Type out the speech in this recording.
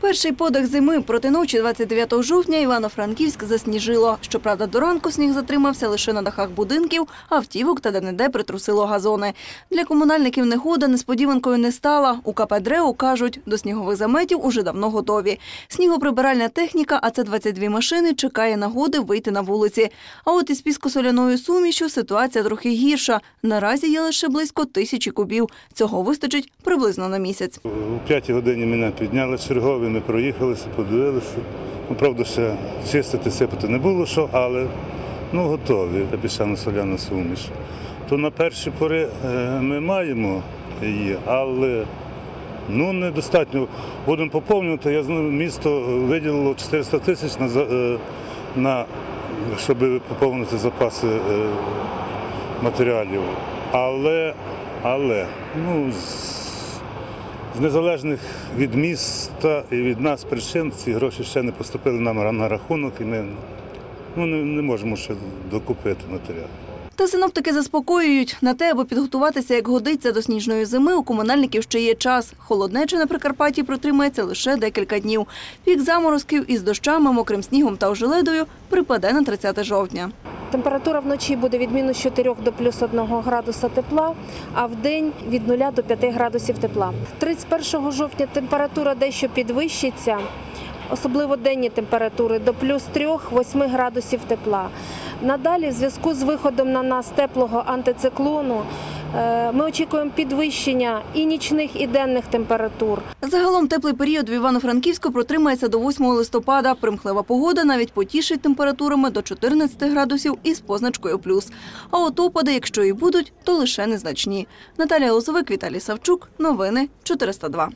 Перший подих зими проти ночі 29 жовтня Івано-Франківськ засніжило. Щоправда, до ранку сніг затримався лише на дахах будинків, автівок та де-не-де притрусило газони. Для комунальників негода несподіванкою не стала. У КП «Дрео» кажуть, до снігових заметів уже давно готові. Снігоприбиральна техніка, а це 22 машини, чекає нагоди вийти на вулиці. А от із піскосоляною сумішю ситуація трохи гірша. Наразі є лише близько тисячі кубів. Цього вистачить приблизно на місяць. У п'ятій годині мене підняли чергові, ми проїхалися, подивилися. Ну, правда, ще чистити, сипати не було що, але ну, готові. Піщано-соляна суміш. То на перші пори е, ми маємо її, але ну, недостатньо. Будемо поповнювати. Я знаю, місто виділило 400 тисяч на, е, на щоб поповнити запаси е, матеріалів. Але, але, ну, з- незалежних від міста і від нас причин ці гроші ще не поступили нам на рахунок, і ми ну, не, не можемо ще докупити матеріал. Та синоптики заспокоюють на те, аби підготуватися як годиться до сніжної зими. У комунальників ще є час. Холоднеча на Прикарпатті протримається лише декілька днів. Пік заморозків із дощами, мокрим снігом та ожеледою припаде на 30 жовтня. Температура вночі буде від мінус 4 до плюс 1 градуса тепла, а в день від 0 до 5 градусів тепла. 31 жовтня температура дещо підвищиться, особливо денні температури до плюс 3-8 градусів тепла. Надалі, в зв'язку з виходом на нас теплого антициклону, ми очікуємо підвищення і нічних, і денних температур. Загалом теплий період в Івано-Франківську протримається до 8 листопада. Примхлива погода навіть потішить температурами до 14 градусів із позначкою плюс. А от опади, якщо і будуть, то лише незначні. Наталія Лозовик, Віталій Савчук. Новини 402.